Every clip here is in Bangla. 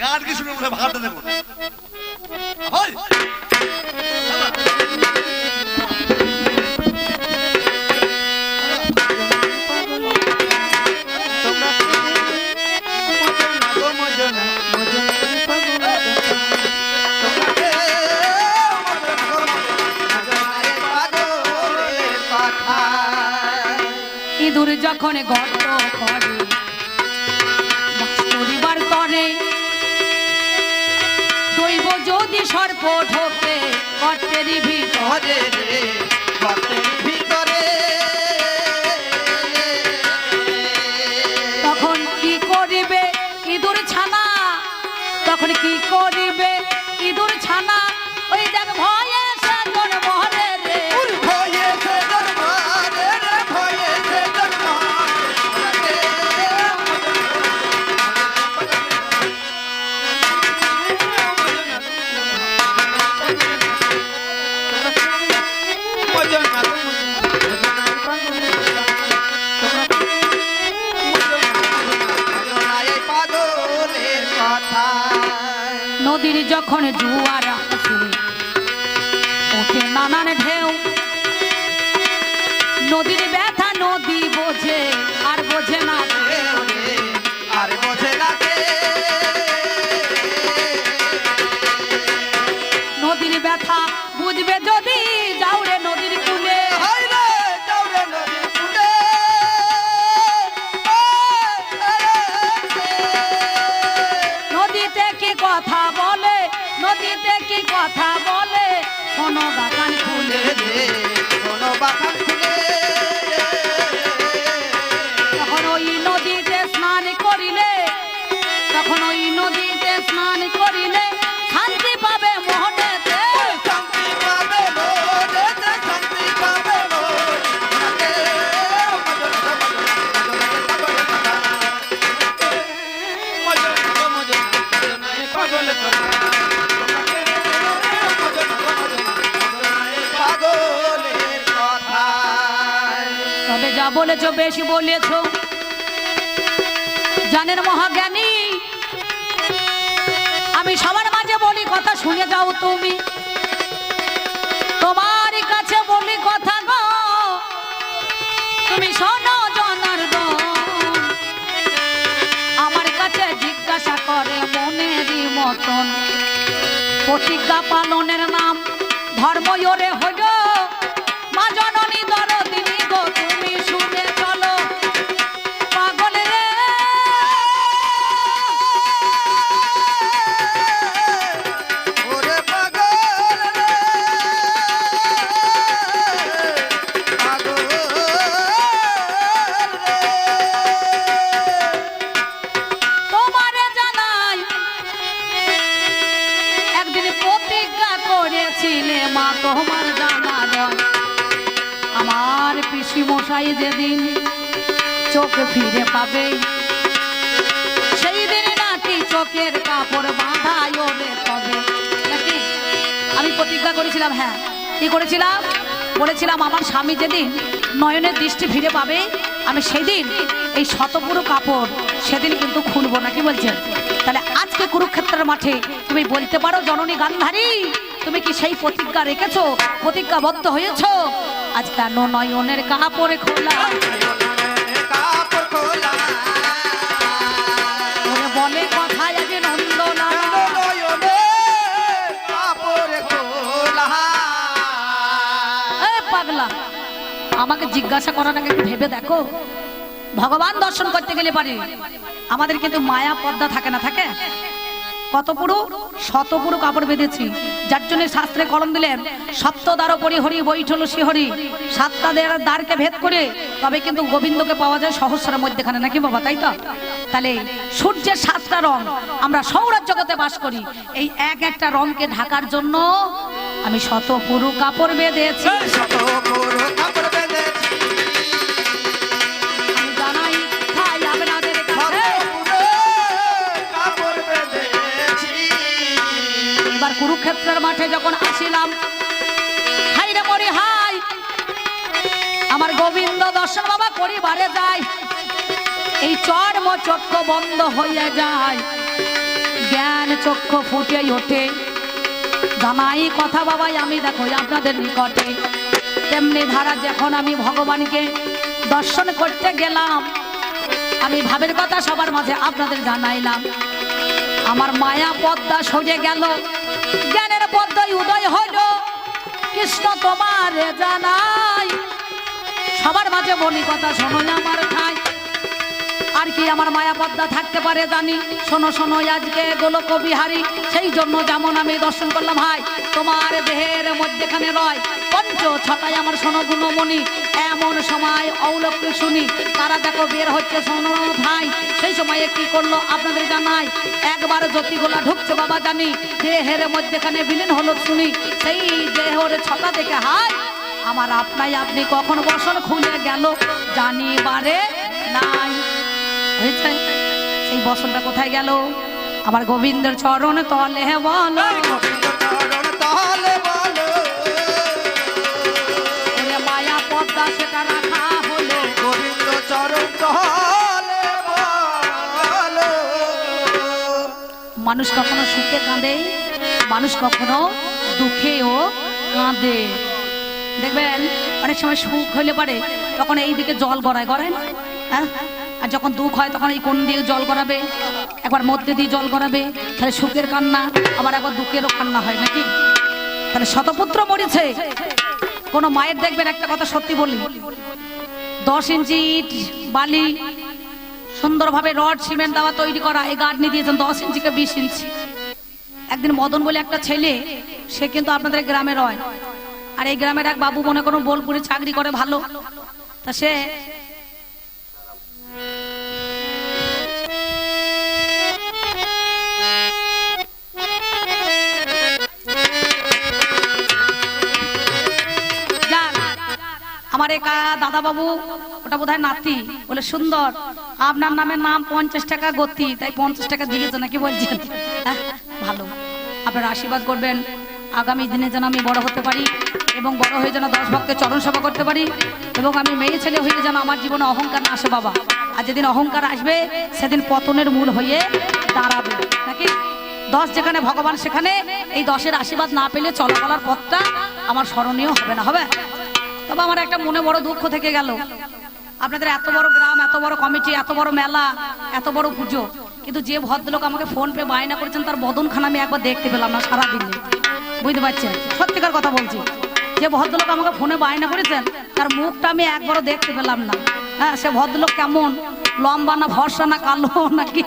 গান কি শুনে বলে ভাগাতে দেবো যখন গর্ত সর্প ঢোকে গর্তের তখন কি করিবে ইঁদুর ছানা? তখন কি করিবে নদীর যখন জুয়ার আসে ওঠে নানান ঢেউ। নদীর ব্যথা নদী বোঝে আর বোঝে না কি কথা বলে কোনো বাগান খুলে রে তবে যা বলেছ বেশি বলেছ। জানেন মহাজ্ঞানী, আমি সবার মাঝে বলি কথা শুনে যাও তুমি। তোমার কাছে বলি কথা গো, তুমি শোনো জনার্দন। আমার কাছে জিজ্ঞাসা করে মনেরই মতন। প্রতিজ্ঞা পালনের নাম ধর্ময়রে হইল করেছিলাম হ্যাঁ। কি করেছিলাম? বলেছিলাম, আমার স্বামী যেদিন নয়নের দৃষ্টি ফিরে পাবে, আমি সেদিন এই শতপুরো কাপড় সেদিন কিন্তু খুলবো না। কি বলছেন? তাহলে আজকে কুরুক্ষেত্রের মাঠে তুমি বলতে পারো, জননী গান্ধারী, তুমি কি সেই প্রতিজ্ঞা রেখেছো? প্রতিজ্ঞাবদ্ধ হয়েছো? আজ কেন নয়নের কাপড় খোলা? কাপড় খোলা? আমাকে জিজ্ঞাসা করার আগে ভেবে দেখো। ভগবান দর্শন করতে গেলে পারে। আমাদের কিন্তু মায়া পদ্মা থাকে না, থাকে? কত পুরো? শত পুরো কাপড় বেঁধেছি। যার জন্য শাস্ত্রে কলম দিলেন সপ্ত দ্বার পরিহরি বৈঠল শিহরি সাতটা দ্বারকে ভেদ করে, তবে কিন্তু গোবিন্দকে পাওয়া যায় সহস্রের মধ্যেখানে, নাকি বাবা, তাই তো? তাহলে সূর্যের সাতটা রং আমরা সৌরাজ জগতে বাস করি। এই এক একটা রংকে ঢাকার জন্য আমি শত পুরু কাপড় বেঁধেছি। শত কুরুক্ষেত্রের মাঠে যখন আসিলাম রে হাই আমার গোবিন্দ দর্শন বাবা পরিবারে যায়। এই চর্ম চক্ষ বন্ধ হয়ে যায়। জ্ঞান চক্ষ ফুটে ওঠে। জানাই কথা বাবাই, আমি দেখো আপনাদের নিকটে। তেমনি ধারা যখন আমি ভগবানকে দর্শন করতে গেলাম, আমি ভাবের কথা সবার মাঝে আপনাদের জানাইলাম। আমার মায়া পদ্মা সরে গেল। জ্ঞানের পদ্মায় উদয় হইল। কৃষ্ণ তোমার জানাই। সবার মাঝে বলি কথা শোনো আমার ঠাই আর কি আমার মায়া পদ্মা থাকতে পারে জানি। শোনো শোনো, আজকে গোলক বিহারি সেই জন্য যেমন আমি দর্শন করলাম, ভাই, তোমার দেহের মধ্যেখানে রয়। পঞ্চ ছটায় আমার শোনো গুণমণি। এমন সময় অবলক্ষ শুনি। তারা দেখো বের হচ্ছে শোনো ভাই। সেই সময়ে কি করল আপনাদের জানাই? একবার জ্যোতিগোলা ঢুকছে বাবা জানি। দেহের মধ্যেখানে বিলীন হলো শুনি। সেই দেহর ছটা দেখে, হাই, আমার আপনাই আপনি কখন বসন খুলে গেল জানিবারে নাই। হয়েছে? সেই বসনটা কোথায় গেল? আমার গোবিন্দের চরণ তলে বলো। মানুষ কখনো সুখে কাঁদে, মানুষ কখনো দুঃখেও কাঁদে। দেখবেন, অনেক সময় সুখ হইলে পারে তখন এই দিকে জল গড়ায় গড়ায় না? হ্যাঁ? আর যখন দুঃখ হয় তখন এই কোন দিয়ে জল গড়াবে? একবার মধ্যে দিয়ে জল গড়াবে, তাহলে সুখের কান্না, আবার একবার দুঃখেরও কান্না হয়, নাকি? তাহলে শতপুত্র মরেছে। কোনো মায়ের দেখবেন একটা কথা সত্যি বলি। দশ ইঞ্চি বালি সুন্দরভাবে রড, সিমেন্ট দেওয়া তৈরি করা, এই গার্ডনি দিয়েছেন দশ ইঞ্চিকে বিশ ইঞ্চি। একদিন মদন বলে একটা ছেলে, সে কিন্তু আপনাদের গ্রামে রয়। আর এই গ্রামের এক বাবু মনে করুন বোলপুরে চাকরি করে, ভালো। তা সে আমার এক দাদা বাবু ওটা বোধহয় নাতি, বলে সুন্দর। আপনার নামের নাম পঞ্চাশ টাকা গতি তাই পঞ্চাশ টাকা দিয়েছে নাকি বলছেন? হ্যাঁ, ভালো। আপনার আশীর্বাদ করবেন। আগামী দিনে যেন আমি বড় হতে পারি এবং বড় হয়ে যেন দশ ভক্তের চরণ সভা করতে পারি এবং আমি মেয়ে ছেলে হয়ে যেন আমার জীবনে অহংকার না আসে বাবা। আর যেদিন অহংকার আসবে সেদিন পতনের মূল হয়ে দাঁড়াবে। নাকি? দশ যেখানে ভগবান সেখানে এই দশের আশীর্বাদ না পেলে চলাচলার পথটা আমার স্মরণীয় হবে না হবে? তবে আমার একটা মনে বড় দুঃখ থেকে গেল। আপনাদের এত বড় গ্রাম, এত বড় কমিটি, এত বড় মেলা, এত বড় পুজো। কিন্তু যে ভদ্রলোক আমাকে ফোন পে বায়না করেছেন, তার বদনখানা আমি একবার দেখতে পেলাম না সারাদিনে। বুঝতে পারছেন? সত্যিকার কথা বলছি। যে ভদ্রলোক আমাকে ফোনে বায়না করেছেন, তার মুখটা আমি একবারও দেখতে পেলাম না। হ্যাঁ সে ভদ্রলোক কেমন? লম্বা না ভরসা না কালো নাকি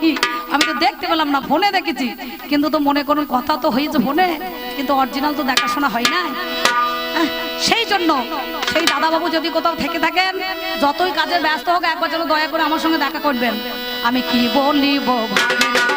আমি তো দেখতে পেলাম না ফোনে দেখেছি। কিন্তু তো মনে করুন, কথা তো হয়েছে ফোনে কিন্তু অরিজিনাল তো দেখাশোনা হয় না সেই জন্য। সেই দাদাবাবু যদি কোথাও থেকে থাকেন, যতই কাজে ব্যস্ত হোক, একবার যেন দয়া করে আমার সঙ্গে দেখা করবেন। আমি কি বলিব ভাবের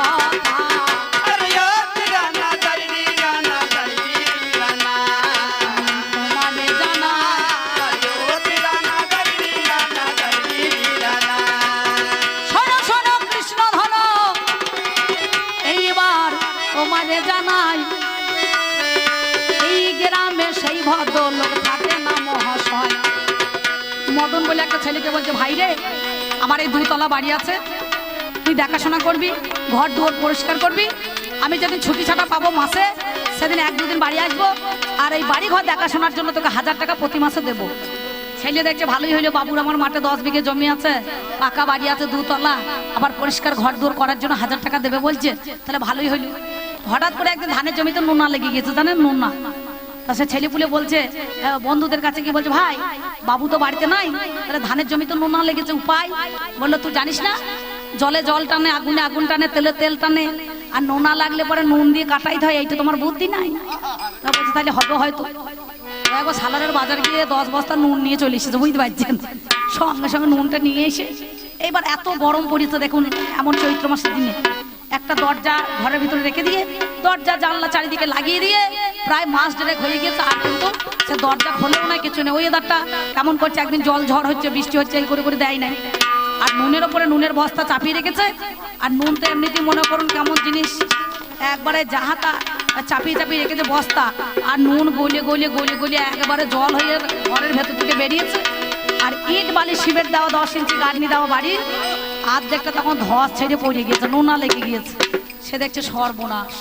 মদন বলে একটা ছেলেকে বলছে, ভাই রে, আমার এই দুইতলা বাড়ি আছে। তুই দেখাশোনা করবি, ঘর দুয়ার পরিষ্কার করবি। আমি যেদিন ছুটি ছাটা পাবো মাসে, সেদিন এক দুদিন বাড়ি আসব আর এই বাড়ি ঘর দেখাশোনার জন্য তোকে হাজার টাকা প্রতি মাসে দেবো। ছেলে দেখছে ভালোই হইল বাবুর আমার মাঠে দশ বিঘে জমি আছে, পাকা বাড়ি আছে দুতলা, আবার পরিষ্কার ঘর দূর করার জন্য হাজার টাকা দেবে বলছে, তাহলে ভালোই হইল হঠাৎ করে একদিন ধানের জমিতে নুনা লেগে গেছে, জানেন নুনা? তা সে ছেলে পুলে বলছে বন্ধুদের কাছে কি বলছে, ভাই, বাবু তো বাড়িতে নাই, তাহলে ধানের জমিতে নুনা লেগেছে, উপায়? বলল, তুই জানিস না, জলে জল টানে, আগুনে আগুন টানে, তেলে তেল টানে, আর নোনা লাগলে পরে নুন দিয়ে কাটাইতে হয় এইটা তোমার বুদ্ধি নাই? তা বলছে, তাহলে হবে হয়তো। একবার সালারের বাজার গিয়ে দশ বস্তা নুন নিয়ে চলে এসেছে, বুঝতে পারছেন? সঙ্গে সঙ্গে নুনটা নিয়ে এসে এইবার এত গরম পড়েছে, দেখুন, এমন চৈত্র মাসের দিনে। একটা দরজা ঘরের ভিতরে রেখে দিয়ে, দরজা জানলা চারিদিকে লাগিয়ে দিয়ে প্রায় মাস ডেরেক হয়ে গিয়েছে, আর কিন্তু সে দরজা খোলেও না কিছু নেই। ওই এদারটা কেমন করছে? একদিন জল ঝড় হচ্ছে, বৃষ্টি হচ্ছে, এই করে করে দেয় নাই। আর নুনের ওপরে নুনের বস্তা চাপিয়ে রেখেছে। আর নুন তো এমনিতেই মনে করুন কেমন জিনিস। একবারে জাহাতা চাপিয়ে চাপিয়ে রেখেছে বস্তা। আর নুন গলে গলে গলে গলে একেবারে জল হয়ে ঘরের ভেতর থেকে বেরিয়েছে। আর ইট, বালি শিবের দেওয়া দশ ইঞ্চি গার্নি দেওয়া বাড়ি আর আর্ধেকটা তখন ধস ছেড়ে পড়ে গিয়েছে, নোনা লেগে গিয়েছে। সে দেখছে সর্বনাশ।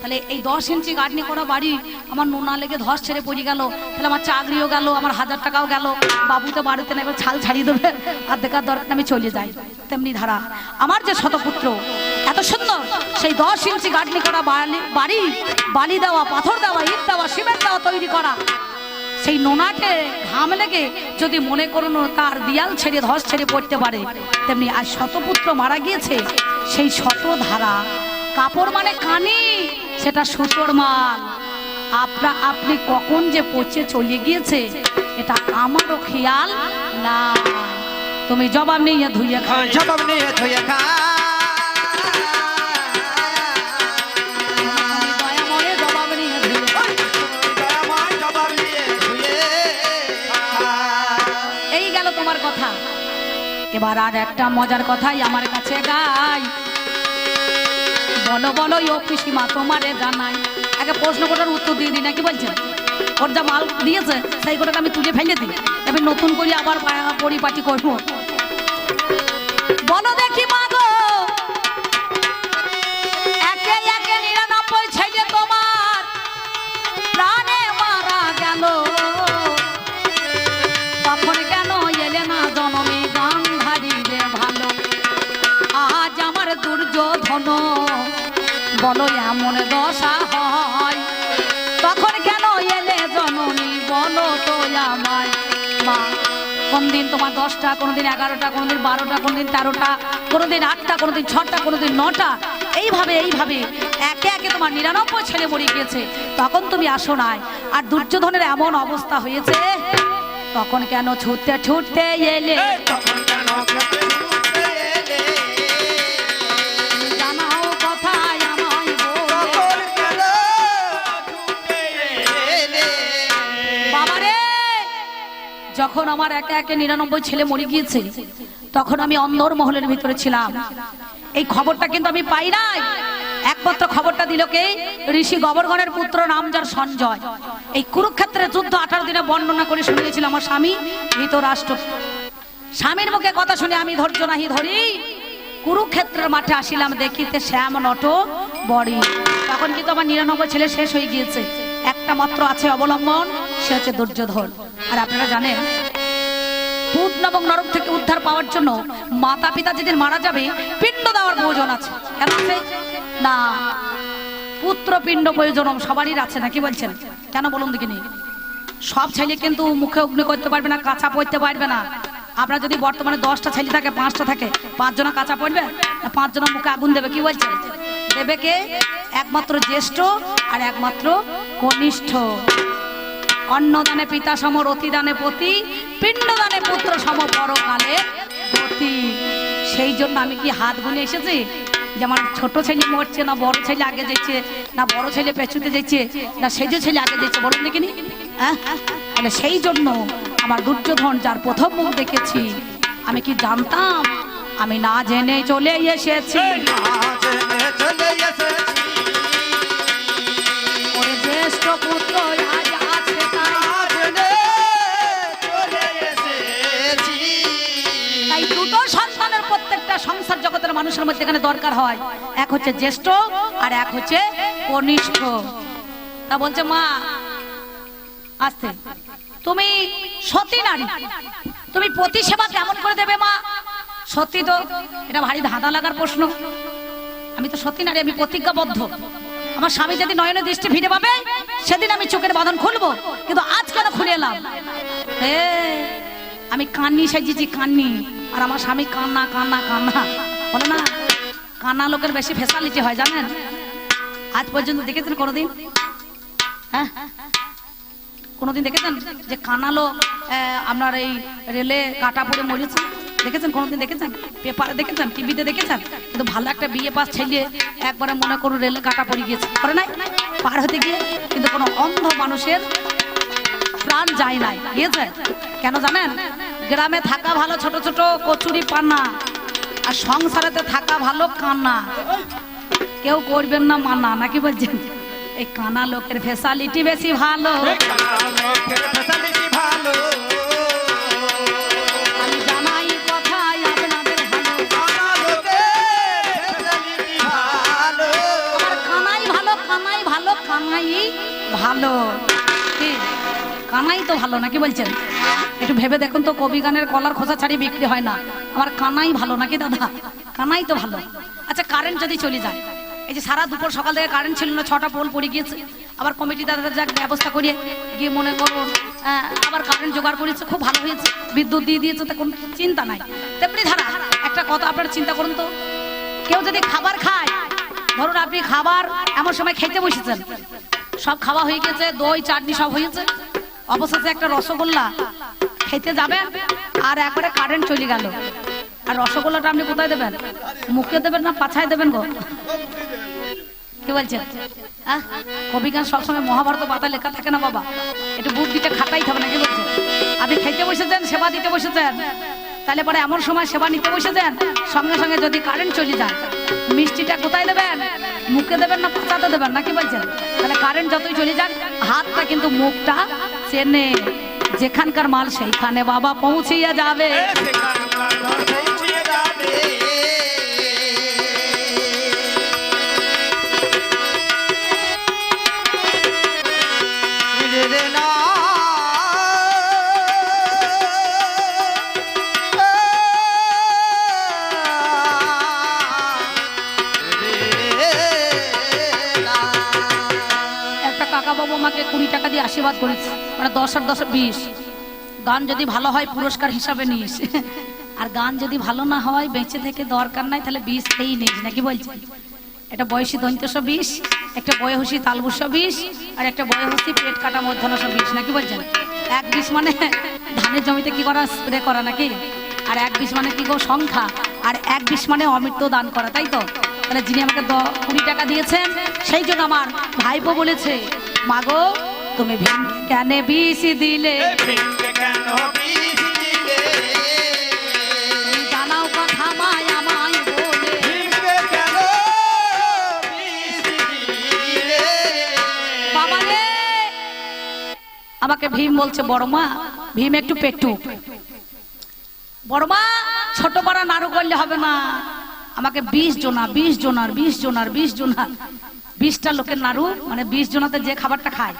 তাহলে এই দশ ইঞ্চি গাঁটনি করা বাড়ি আমার নোনা লেগে ধস ছেড়ে পড়ে গেল। তাহলে আমার চাকরিও গেল, আমার হাজার টাকাও গেল। বাবু তো বাড়িতে না এবার ছাল ছাড়িয়ে দেবে। আর দেখার দরকার আমি চলে যাই। তেমনি ধারা। আমার যে শতপুত্র, এত সুন্দর। সেই দশ ইঞ্চি গাঁটনি করা বাড়ি, বালি দেওয়া, পাথর দেওয়া, ইট দেওয়া, সিমেন্ট দেওয়া, তৈরি করা। সেই নোনাকে ঘাম লেগে যদি মনে করুন তার দিয়াল ছেড়ে, ধস ছেড়ে পড়তে পারে। তেমনি আজ শতপুত্র মারা গিয়েছে। সেই শত ধারা কাপড় মানে কানি? সেটা সুতোর মাল আপনা আপনি কখন যে পচে চলে গিয়েছে এটা আমারও খেয়াল না। তুমি জবাব নিয়ে ধুয়ে খা। জবাব নিয়ে ধুয়ে খা। এই গেল তোমার কথা। এবার আর একটা মজার কথাই আমার কাছে গাই বলো বলো ও পিসিমা, তোমারে জানাই। আগে প্রশ্ন করার উত্তর দিয়ে দিই, নাকি বলছেন ওর যা মাল দিয়েছে, সেই কোটাকে আমি তুলে ফেলে দিই। আমি নতুন করে আবার পরিপাটি করব। বলো দেখি কেন বলো কোনদিন তোমার দশটা, কোনোদিন এগারোটা বারোটা তেরোটা, কোনোদিন আটটা ছটা, কোনোদিন নটা, এইভাবে এইভাবে একে একে তোমার নিরানব্বই ছেলে মরে গিয়েছে। তখন তুমি আসো নাই। আর দুর্যোধনের এমন অবস্থা হয়েছে, তখন কেন ছুটতে ছুটতে এলে? তখন কেন আমার একে একে নিরানব্বই ছেলে মরে গিয়েছে। তখন আমি অন্দর মহলের ভিতরে ছিলাম। এই খবরটা কিন্তু আমি পাই নাই। একমাত্র খবরটা দিল কে? ঋষি গবরগণের পুত্র নাম যার সঞ্জয়। এই কুরুক্ষেত্রের যুদ্ধ আঠারো দিনে বর্ণনা করে শুনিয়েছিল আমার স্বামী, ধৃতরাষ্ট্র। স্বামীর মুখে কথা শুনে আমি ধৈর্য নাহি ধরি। কুরুক্ষেত্রের মাঠে আসিলাম, দেখিতে শ্যাম নট বড়ি। তখন কিন্তু আমার নিরানব্বই ছেলে শেষ হয়ে গিয়েছে। একটা মাত্র আছে অবলম্বন, সে হচ্ছে দুর্যোধন। আর আপনারা জানেন ভূত এবং নরক থেকে উদ্ধার পাওয়ার জন্য মাতা পিতা যেদিন মারা যাবে, পিণ্ড দেওয়ার প্রয়োজন আছে। কেন আছে? না। পুত্র, পিণ্ড প্রয়োজন সবারই আছে, নাকি বলছেন? কেন বলুন দেখিনি? সব ছেলে কিন্তু মুখে অগ্নি করতে পারবে না, কাঁচা পড়তে পারবে না। আপনার যদি বর্তমানে দশটা ছেলে থাকে, পাঁচটা থাকে, পাঁচজনা কাঁচা পড়বে? না পাঁচজনা মুখে আগুন দেবে, কি বলছেন? দেবে কে? একমাত্র জ্যেষ্ঠ আর একমাত্র কনিষ্ঠ। অন্নদানে পিতা সম রতিদানে পতি পিণ্ডদানে পুত্র সম পরকালে গতি। সেই জন্য আমি কি হাত গুনে এসেছি? যে আমার ছোট ছেলে মরছে না বড় ছেলে আগে যাচ্ছে না বড় ছেলে পেছুতে যাচ্ছে না সেজে ছেলে আগে যাচ্ছে বলুন দেখিনি? হ্যাঁ? তাহলে সেই জন্য আমার দুর্যোধন যার প্রথম মুখ দেখেছি আমি কি জানতাম? আমি না জেনে চলে এসেছি। না জেনে চলে এসেছি। জ্যেষ্ঠ পুত্র সংসার জগতের মানুষের মধ্যে এখানে দরকার হয়। এক হচ্ছে জ্যেষ্ঠ আর এক হচ্ছে কনিষ্ঠ। তা বলছে, মা, আসতে। তুমি সতী নারী। তুমি প্রতি সেবা কেমন করে দেবে, মা? সত্যি তো, এটা ভারী ধাঁধা লাগার প্রশ্ন। আমি তো সত্যি নারী, আমি প্রতিজ্ঞাবদ্ধ। আমার স্বামী যদি নয়নের দৃষ্টি ফিরে পাবে, সেদিন আমি চোখের বাঁধন খুলবো। কিন্তু আজ কেন খুলে এলাম? আমি কান্নি, সাজিয়েছি কান্নি। আর আমার স্বামী কান্না কান্না কান্না। বলে না, কান্না লোকের বেশি ফেসালিটি হয়, জানেন? আজ পর্যন্ত দেখেছেন কোনোদিন? হ্যাঁ? কোনোদিন দেখেছেন যে কানালো আপনার এই রেলে কাটা পড়ে মরেছে? দেখেছেন কোনোদিন দেখেছেন? পেপারে দেখেছেন? টিভিতে দেখেছেন? কিন্তু ভালো একটা বিয়ে পাস ছেলে একবারে মনে করুন রেলে কাটা পড়ে গিয়েছে। করে নাই? পার হতে গিয়ে কিন্তু কোনো অন্ধ মানুষের প্রাণ যায় নাই। গিয়েছে? কেন জানেন? গ্রামে থাকা ভালো ছোট ছোট কচুরি পান্না আর সংসারেতে থাকা ভালো কানা কেউ করবেন না মানা নাকি বলছেন? এই কানা লোকের ফেসালিটি বেশি ভালো। ভালো। কানাই তো ভালো নাকি বলছেন? একটু ভেবে দেখুন তো কবি গানের কলার খোসা ছাড়িয়ে বিক্রি হয় না। আমার কানাই ভালো নাকি দাদা? কানাই তো ভালো। আচ্ছা কারেন্ট যদি চলে যায় এই যে সারা দুপুর সকাল থেকে কারেন্ট ছিল না ছটা পোল পড়ে গিয়েছে। আবার কমিটি দাদা যাক ব্যবস্থা করিয়ে গিয়ে মনে করো আহ, আবার কারেন্ট জোগাড় করেছে খুব ভালো হয়েছে। বিদ্যুৎ দিয়ে দিয়েছে তো কোনো চিন্তা নাই। তেমনি ধারা একটা কথা আপনারা চিন্তা করুন তো কেউ যদি খাবার খায় ধরুন আপনি খাবার এমন সময় খেতে বসেছেন সব খাওয়া হয়ে গেছে দই চাটনি সব হয়েছে অবশেষে একটা রসগোল্লা খেতে যাবেন? আর একবারে কারেন্ট চলে গেল। আর রসগোল্লাটা আপনি কোথায় দেবেন? মুখে দেবেন না পাছায় দেবেন গো? কি বলছেন? কবিগান সবসময় মহাভারত পাতা লেখা থাকে না বাবা। একটু বুদ্ধিটা খাটাই হবে না কি বলছেন? আপনি খেতে বসেছেন, সেবা দিতে বসেছেন? তাহলে পরে এমন সময় সেবা নিতে বসেছেন? সঙ্গে সঙ্গে যদি কারেন্ট চলে যায়, মিষ্টিটা কোথায় দেবেন? মুখে দেবেন না পাতাতে দেবেন? না কি বলছেন? তাহলে কারেন্ট যতই চলে যাক, হাতটা কিন্তু মুখটা চেনে। যেখানকার মাল সেইখানে বাবা পৌঁছিয়ে যাবে বাবু কুড়ি টাকা দিয়ে আশীর্বাদ করেছে। মানে দশ আর দশ বিশ। গান যদি ভালো হয়, পুরস্কার হিসাবে নিস। আর গান যদি ভালো না হয়, বেঁচে থেকে দরকার নাই, তাহলে বিষ খেয়েই নিস। নাকি বলছেন এটা বয়সী দৈন্তশো বিষ, একটা বয়সী তালবুসো বিষ, আর একটা বয়সী পেট কাটা মধ্যাহ্নশো বিষ। নাকি বলছেন? এক বিষ মানে ধানের জমিতে কি করা, স্প্রে করা নাকি? আর এক বিষ মানে কি গো সংখ্যা আর এক বিষ মানে অমৃত দান করা, তাই তো? তাহলে যিনি আমাকে কুড়ি টাকা দিয়েছেন, সেই জন্য আমার ভাইপো বলেছে মাগো তুমি ভিন কেন বিষ দিলে। জানাও কথা মায় আমায় বলে? বাবা রে আমাকে ভীম বলছে বড় মা ভীম একটু পেটু। বড় মা ছোট পাড়া নাড়ু করলে হবে না। আমাকে বিশ জনা বিশ জোনার বিশ জোনার বিশ জনার। বিশটা লোকের নাড়ু মানে বিশ জনাতে যে খাবারটা খায়,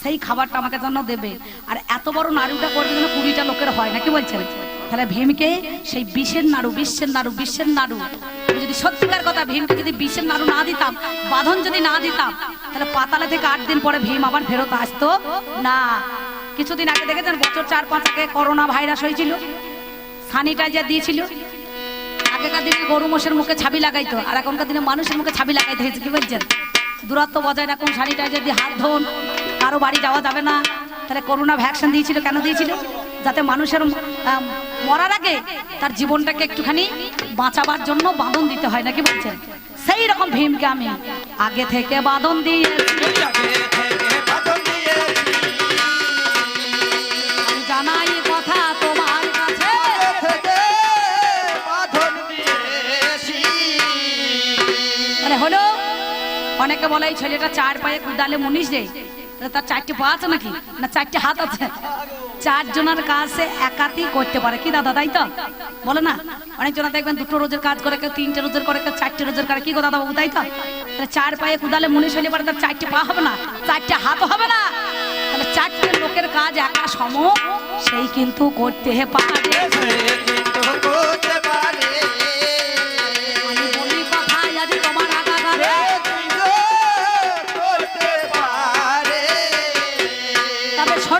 সেই খাবারটা আমাকে যেন দেবে। আর এত বড় নাড়ুটা করবে যেন কুড়িটা লোকের হয়, নাকি বলছেন? তাহলে ভীমকে সেই বিষের নাড়ু বিশ্বের নাড়ু বিশ্বের নাড়ু যদি সত্যিকার কথা ভীমকে যদি বিষের নাড়ু না দিতাম, বাঁধন যদি না দিতাম, তাহলে পাতালে থেকে আট দিন পরে ভীম আবার ফেরত আসতো? না। কিছুদিন আগে দেখেছেন, বছর চার পাঁচ আগে করোনা ভাইরাস হয়েছিল, স্যানিটাইজার দিয়েছিল। আগেকার দিনে গরু মোষের মুখে ছাবি লাগাইতো, আর এখনকার দিনে মানুষের মুখে ছাবি লাগাইতে হয়েছে, কি বলছেন? দূরত্ব বজায় রাখুন স্যানিটাইজার দিয়ে হাত ধোন। কারও বাড়ি যাওয়া যাবে না। তাহলে করোনা ভ্যাকসিন দিয়েছিল, কেন দিয়েছিল? যাতে মানুষের মরার আগে তার জীবনটাকে একটুখানি বাঁচাবার জন্য বাঁধন দিতে হয়, নাকি বলছেন? সেই রকম ভীমকে আমি আগে থেকে বাঁধন দিয়ে অনেকে বলে, এই ছেলেটা চার পায়ে কুদালে মুনিশ রে। তার চারটে পা আছে নাকি? না, চারটে হাত আছে। চারজনের কাজ সে একাতি করতে পারে। কি দাদা, তাই তো? বলে না, অনেক জনা দেখবেন দুটো রোজের কাজ করে, কেউ তিনটে রোজের করে, কেউ চারটে রোজের করে। কি গো দাদা বাবু, তাই তো? চার পায়ে কুদালে মুনিশ হলে পারে তার চারটে পা হবে না? চারটে হাত হবে না? তাহলে চারটে লোকের কাজ একা সম সেই কিন্তু করতে পারে।